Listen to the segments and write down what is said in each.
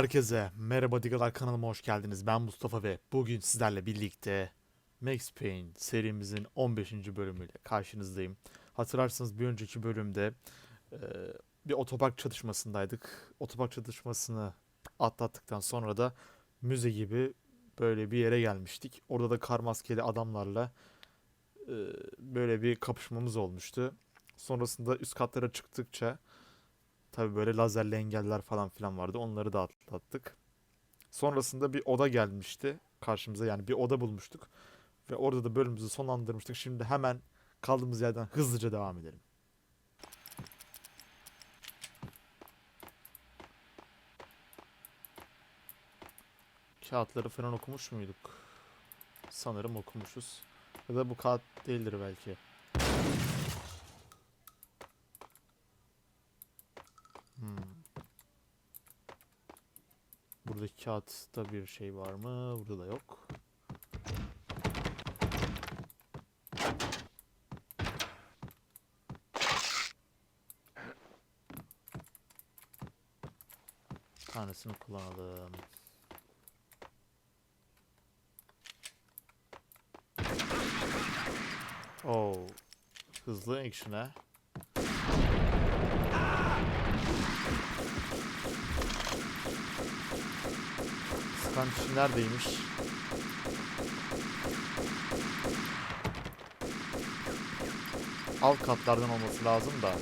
Herkese merhaba Digalar kanalıma hoş geldiniz. Ben Mustafa ve bugün sizlerle birlikte Max Payne serimizin 15. bölümüyle karşınızdayım. Hatırlarsanız bir önceki bölümde e, bir otopark çatışmasındaydık. Otopark çatışmasını atlattıktan sonra da müze gibi böyle bir yere gelmiştik. Orada da kar maskeli adamlarla e, böyle bir kapışmamız olmuştu. Sonrasında üst katlara çıktıkça Tabii böyle lazerli engeller falan filan vardı. Onları da atlattık. Sonrasında bir oda gelmişti karşımıza. Yani bir oda bulmuştuk. Ve orada da bölümümüzü sonlandırmıştık. Şimdi hemen kaldığımız yerden hızlıca devam edelim. Kağıtları falan okumuş muyduk? Sanırım okumuşuz. Ya da bu kağıt değildir belki. Kağıtta bir şey var mı? Burada da yok. Tanesini kullanalım. Oh. Hızlı action'a. Sıkan kişi neredeymiş? Alt katlardan olması lazım da.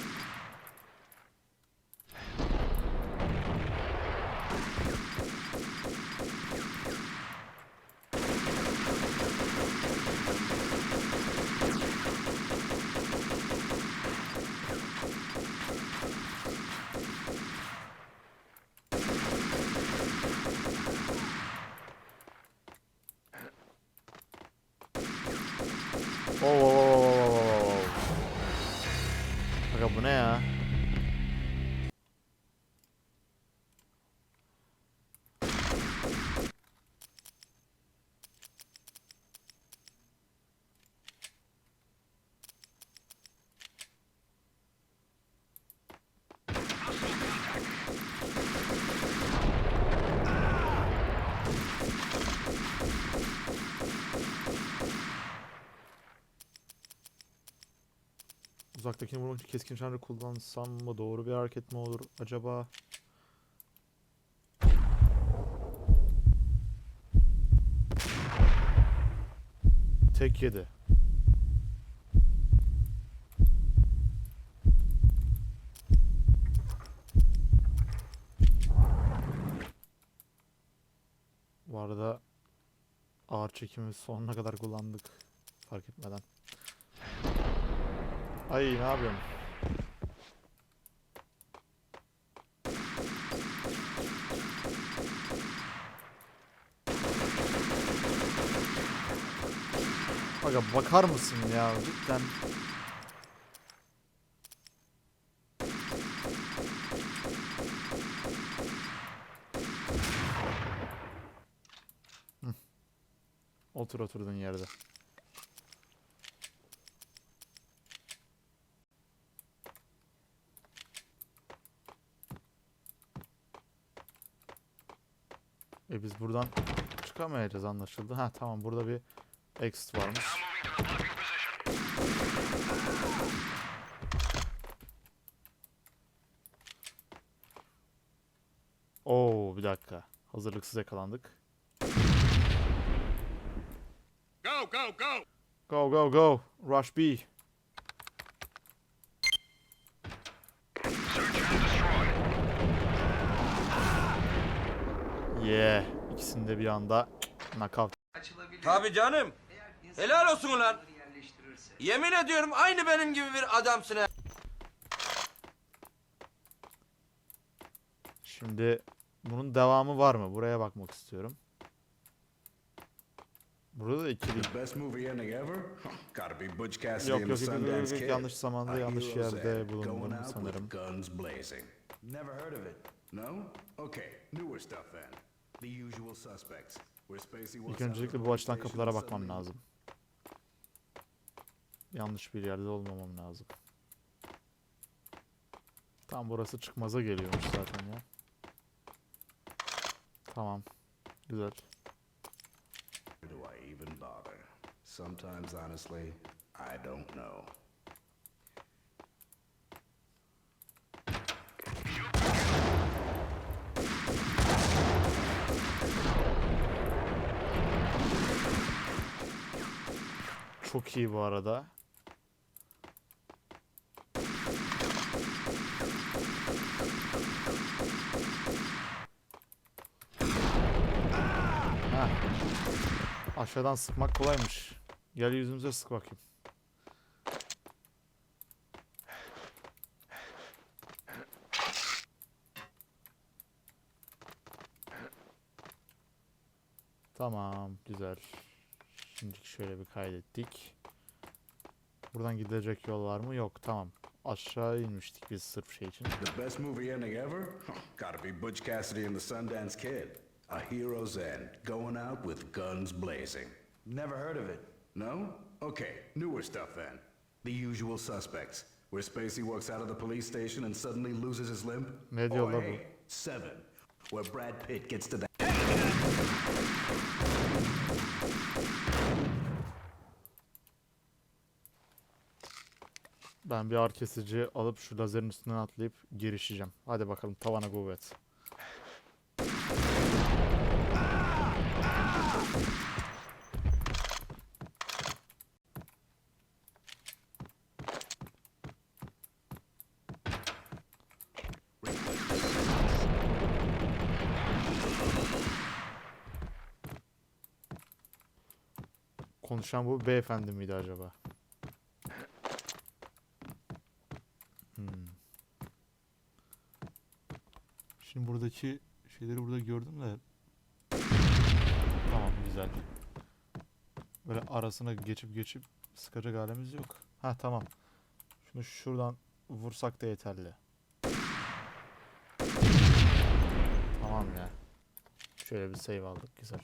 Uzaktakini vurmak için keskin nişancı kullansam mı doğru bir hareket mi olur acaba? Tek yedi. Bu arada ağır çekimi sonuna kadar kullandık fark etmeden. Ay ne yapıyorsun? Aga bakar mısın ya cidden? Otur oturduğun yerde. Biz buradan çıkamayacağız anlaşıldı. Ha tamam burada bir exit varmış. Oo bir dakika. Hazırlıksız yakalandık. Go, go, go! Go go go. Rush B. İkisini de bir anda knockout. açılabilir. Tabii canım. Helal olsun ulan. Yemin ediyorum aynı benim gibi bir adamsın ha. Şimdi bunun devamı var mı? Buraya bakmak istiyorum. Burada da ikili. Yok yok yok, yok, yok, yanlış zamanda yanlış yerde bulundum sanırım. Never heard of it. No? Okay, newer stuff then. İlk öncelikle bu açıdan kapılara bakmam lazım. Yanlış bir yerde olmamam lazım. Tam burası çıkmaza geliyormuş zaten ya. Tamam. Güzel. Sometimes, honestly, I don't know. Çok iyi bu arada. Heh. Aşağıdan sıkmak kolaymış. Gel yüzümüze sık bakayım. Tamam, güzel. Şimdi şöyle bir kaydettik. Buradan gidilecek yol var mı? Yok, tamam. Aşağı inmiştik biz sırf şey için. The best movie ending ever? Gotta be Butch Cassidy and the Sundance Kid. A hero's end, going out with guns blazing. Never heard of it. No? Okay, newer stuff then. The usual suspects. Where Spacey walks out of the police station and suddenly loses his limb. Ne diyor Or hey, Seven. Where Brad Pitt gets to the Ben bir ağır kesici alıp şu lazerin üstünden atlayıp girişeceğim. Hadi bakalım tavana kuvvet. Konuşan bu beyefendi miydi acaba? Hmm. Şimdi buradaki şeyleri burada gördüm de. Tamam güzel. Böyle arasına geçip geçip sıkacak halimiz yok. Ha tamam. Şunu şuradan vursak da yeterli. Tamam ya. Şöyle bir save aldık güzel.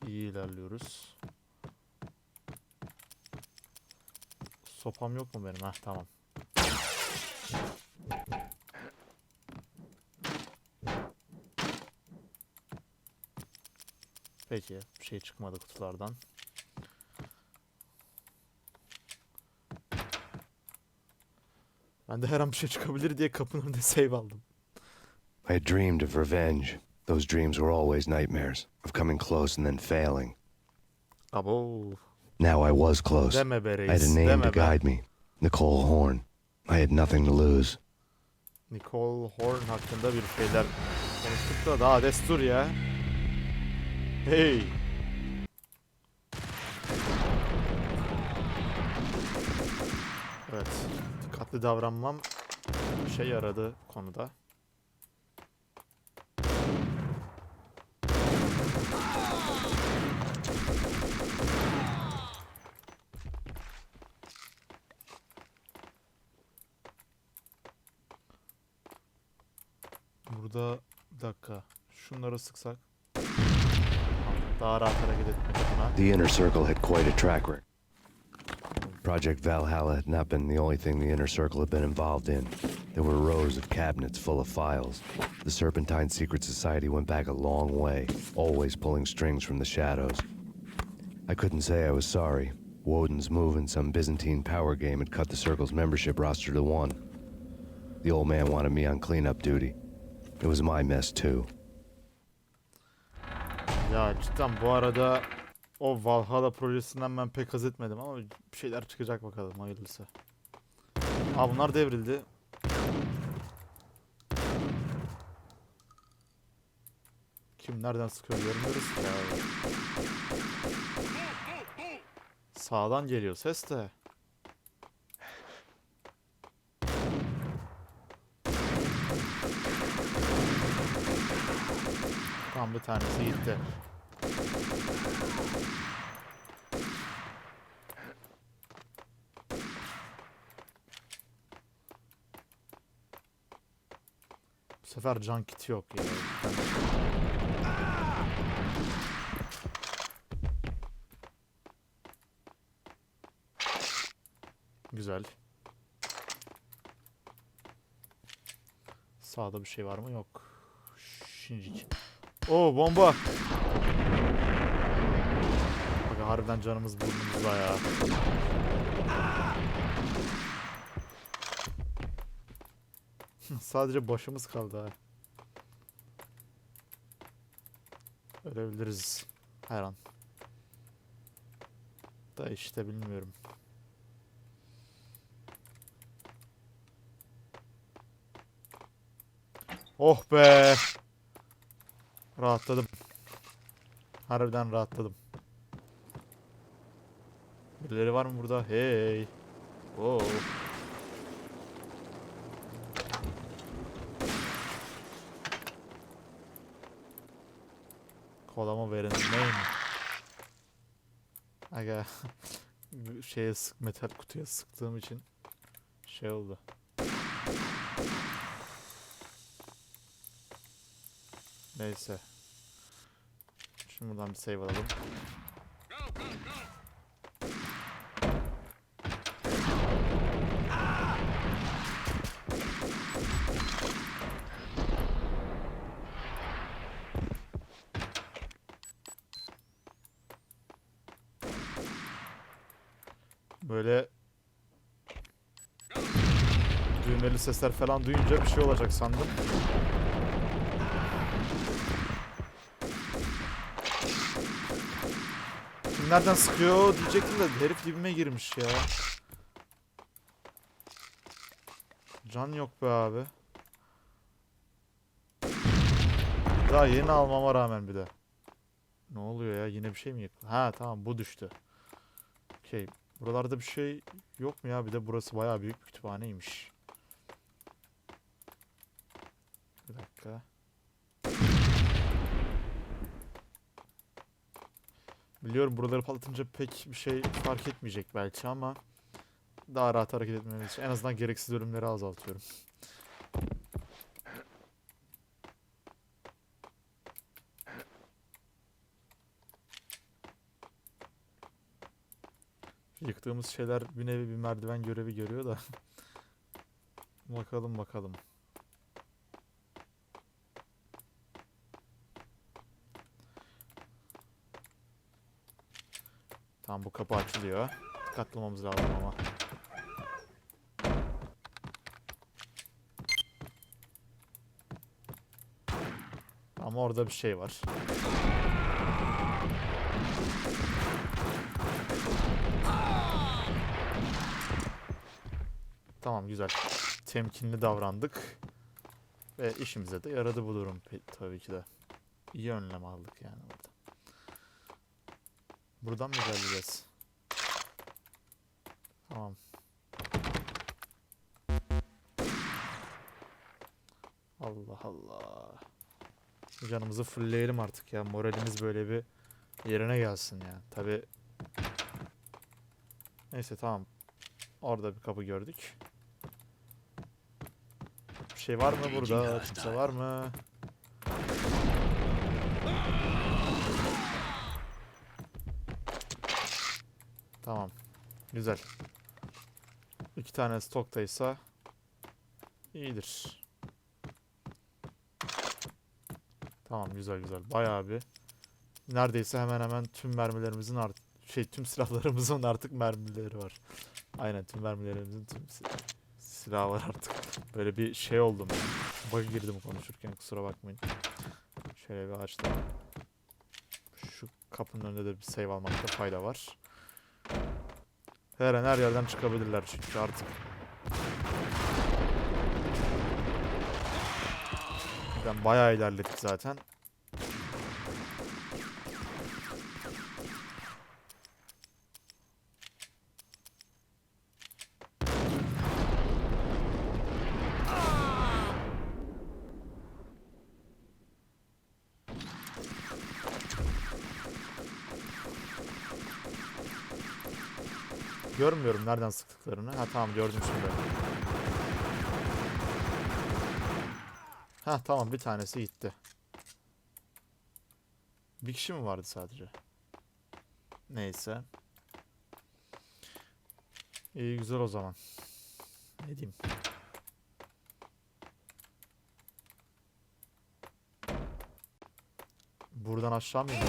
Tamamdır. iyi ilerliyoruz. Sopam yok mu benim? Heh tamam. Peki. Bir şey çıkmadı kutulardan. Ben de her an bir şey çıkabilir diye kapının önünde save aldım. I dreamed of revenge. Those dreams were always nightmares, of coming close and then failing. Abo. Now I was close. Deme be I had a name Deme to be. guide me Nicole Horn. I had nothing to lose. Nicole Horn hakkında bir şeyler konuştuk da daha destur ya. Hey. Evet. Dikkatli davranmam şey yaradı konuda. Şunları sıksak. Daha rahat hareket. The Inner Circle had quite a track record. Project Valhalla had not been the only thing the Inner Circle had been involved in. There were rows of cabinets full of files. The Serpentine Secret Society went back a long way, always pulling strings from the shadows. I couldn't say I was sorry. Woden's move in some Byzantine power game had cut the Circle's membership roster to one. The old man wanted me on cleanup duty. It was my mess, too. Ya cidden bu arada o Valhalla projesinden ben pek haz etmedim ama bir şeyler çıkacak bakalım hayırlısı. Aa bunlar devrildi. Kim nereden sıkıyor görmüyoruz ki abi. Sağdan geliyor ses de. Tam bir tanesi gitti. sefer can kiti yok ya. Güzel. Sağda bir şey var mı? Yok. Şincik. Oo bomba. Bak harbiden canımız burnumuzda ya. Sadece başımız kaldı ha. Ölebiliriz her an. Da işte bilmiyorum. Oh be. Rahatladım. Harbiden rahatladım. Birileri var mı burada? Hey. Oo. Kolama verin neyim? Aga şeye sık metal kutuya sıktığım için şey oldu. Neyse. Şimdi buradan bir save alalım. Böyle düğmeli sesler falan duyunca bir şey olacak sandım. Nereden sıkıyor diyecektim de herif dibime girmiş ya. Can yok be abi. Daha yeni almama rağmen bir de. Ne oluyor ya? Yine bir şey mi yıkıldı? Ha tamam bu düştü. Okey. Buralarda bir şey yok mu ya? Bir de burası bayağı büyük bir kütüphaneymiş. Bir dakika. Biliyorum buraları patlatınca pek bir şey fark etmeyecek belki ama daha rahat hareket etmemiz için en azından gereksiz ölümleri azaltıyorum. Yıktığımız şeyler bir nevi bir merdiven görevi görüyor da. bakalım bakalım. Tamam bu kapı açılıyor. Dikkatli olmamız lazım ama. Ama orada bir şey var. Tamam güzel. Temkinli davrandık. Ve işimize de yaradı bu durum tabii ki de. İyi önlem aldık yani. Buradan mı ilerleyeceğiz? Tamam. Allah Allah. Canımızı fullleyelim artık ya. Moralimiz böyle bir yerine gelsin ya. Tabi. Neyse tamam. Orada bir kapı gördük. Bir şey var mı burada? Kimse var mı? Tamam. Güzel. İki tane stoktaysa iyidir. Tamam güzel güzel. Bayağı bir neredeyse hemen hemen tüm mermilerimizin art şey tüm silahlarımızın artık mermileri var. Aynen tüm mermilerimizin tüm si- silahı var artık. Böyle bir şey oldum. Bug'a girdim konuşurken kusura bakmayın. Şöyle bir açtım. Şu kapının önünde de bir save almakta fayda var. Her an her yerden çıkabilirler çünkü artık. Ben bayağı ilerledik zaten. Görmüyorum nereden sıktıklarını. Ha tamam gördüm şimdi. Ha tamam bir tanesi gitti. Bir kişi mi vardı sadece? Neyse. İyi güzel o zaman. Ne diyeyim? Buradan aşağı mı iniyor?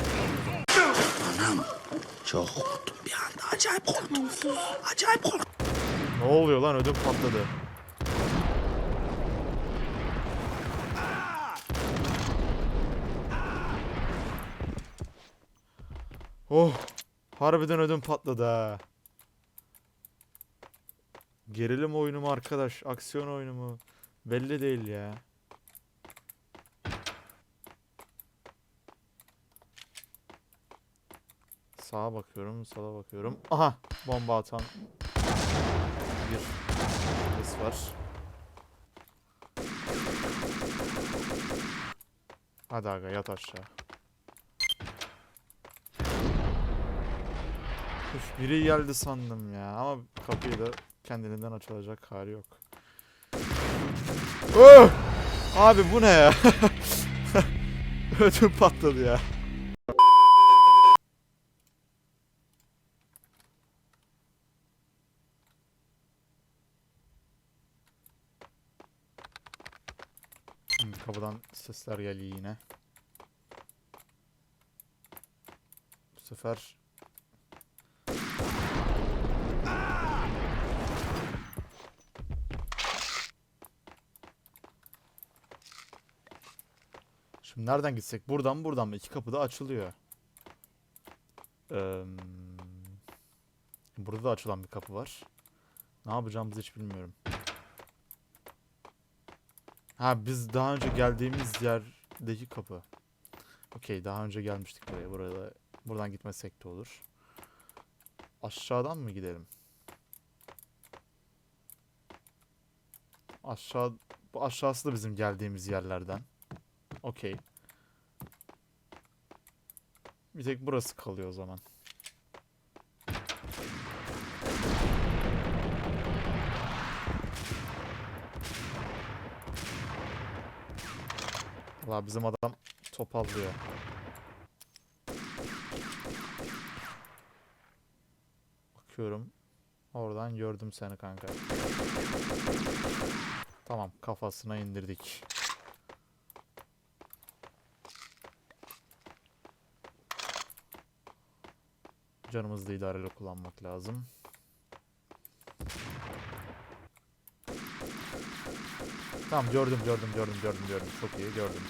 Çok korktum bir anda. Acayip korktum. Acayip korktum. Ne oluyor lan ödüm patladı. Oh, harbiden ödüm patladı ha. Gerilim oyunu mu arkadaş, aksiyon oyunu mu? Belli değil ya. Sağa bakıyorum, sola bakıyorum. Aha, bomba atan bir polis var. Hadi aga yat aşağı. Üf, biri geldi sandım ya ama kapıyı da kendiliğinden açılacak hali yok. Oh! Abi bu ne ya? Ödüm patladı ya. Şimdi kapıdan sesler geliyor yine. Bu sefer Şimdi nereden gitsek? Buradan mı buradan mı? İki kapı da açılıyor. Eee, burada da açılan bir kapı var. Ne yapacağımızı hiç bilmiyorum. Ha biz daha önce geldiğimiz yerdeki kapı. Okey daha önce gelmiştik buraya. Burada buradan gitmesek de olur. Aşağıdan mı gidelim? Aşağı bu aşağısı da bizim geldiğimiz yerlerden. Okey. Bir tek burası kalıyor o zaman. Valla bizim adam topallıyor. Bakıyorum. Oradan gördüm seni kanka. Tamam kafasına indirdik. Canımızı da idareli kullanmak lazım. Tamam gördüm gördüm gördüm gördüm gördüm. Çok iyi gördüm.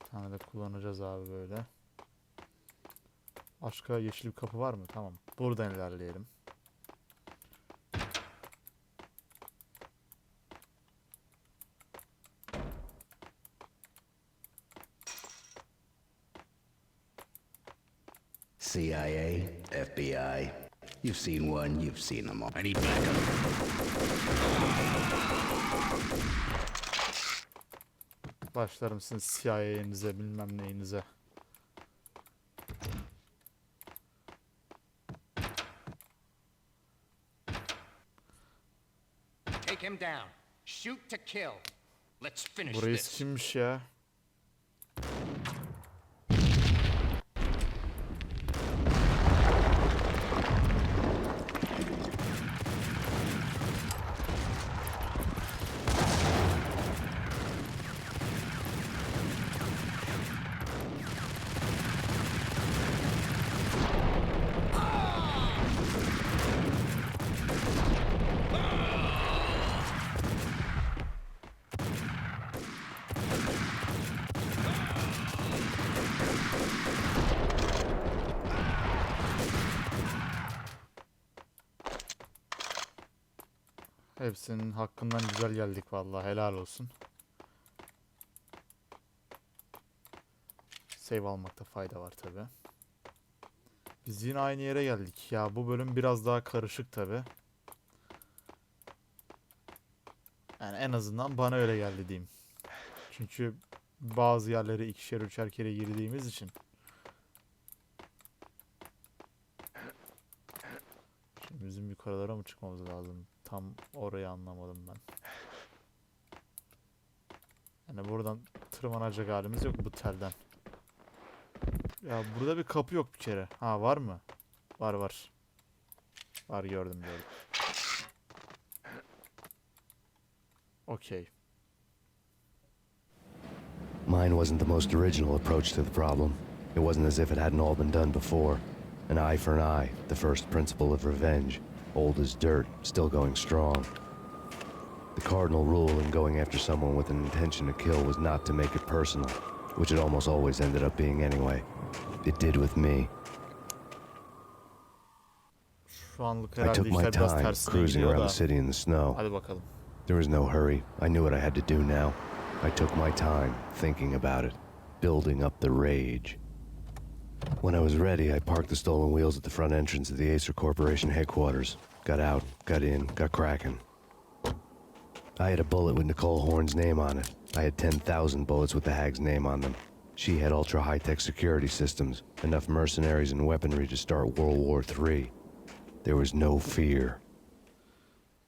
Bir tane de kullanacağız abi böyle. Başka yeşil bir kapı var mı? Tamam. Buradan ilerleyelim. CIA, FBI. You've seen one, you've seen them all. I need backup. Başlarım sizin CIA'nize bilmem neyinize. Take him down. Shoot to kill. Let's finish Burayı this. kimmiş ya? Hepsinin hakkından güzel geldik vallahi helal olsun. Save almakta fayda var tabi. Biz yine aynı yere geldik. Ya bu bölüm biraz daha karışık tabi. Yani en azından bana öyle geldi diyeyim. Çünkü bazı yerlere ikişer üçer kere girdiğimiz için. Şimdi bizim yukarılara mı çıkmamız lazım? Tam orayı anlamadım ben. Yani buradan tırmanacak halimiz yok bu telden. Ya burada bir kapı yok bir kere. Ha var mı? Var var. Var gördüm gördüm. Okey. Mine wasn't the most original approach to the problem. It wasn't as if it hadn't all been done before. An eye for an eye, the first principle of revenge. Old as dirt, still going strong. The cardinal rule in going after someone with an intention to kill was not to make it personal, which it almost always ended up being anyway. It did with me. Şu anlık I herhalde took my işler biraz time tersine cruising gidiyor around da. the city in the snow. Hadi bakalım. There was no hurry. I knew what I had to do now. I took my time, thinking about it, building up the rage. When I was ready, I parked the stolen wheels at the front entrance of the Acer Corporation headquarters. Got out, got in, got cracking. I had a bullet with Nicole Horn's name on it. I had 10,000 bullets with the hag's name on them. She had ultra high tech security systems, enough mercenaries and weaponry to start World War III. There was no fear.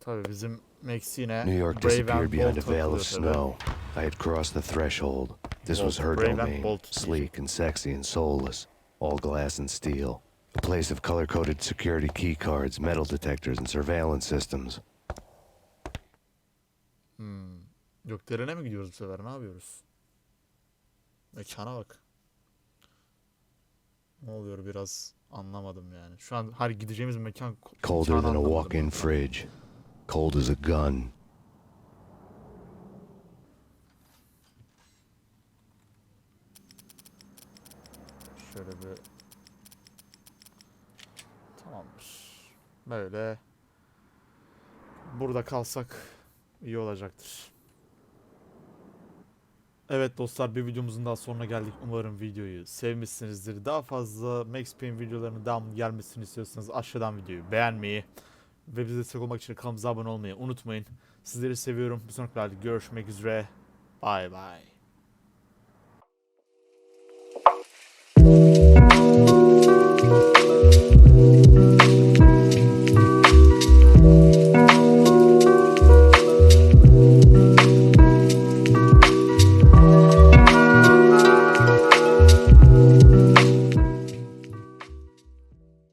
Tabii bizim Max New York disappeared behind a veil of snow. I had crossed the threshold. This was her domain, sleek and sexy and soulless, all glass and steel. A place of color-coded security key cards, metal detectors, and surveillance systems. Hmm. Gökdelene mi gidiyoruz bu sefer? Ne yapıyoruz? Mekana bak. Ne oluyor biraz anlamadım yani. Şu an her gideceğimiz mekan Colder than a walk-in fridge. Cold as a gun. Şöyle bir Böyle burada kalsak iyi olacaktır. Evet dostlar bir videomuzun daha sonuna geldik. Umarım videoyu sevmişsinizdir. Daha fazla Max Payne videolarının devamlı gelmesini istiyorsanız aşağıdan videoyu beğenmeyi ve bize destek olmak için kanalımıza abone olmayı unutmayın. Sizleri seviyorum. Bir sonraki videoda görüşmek üzere. Bye bye.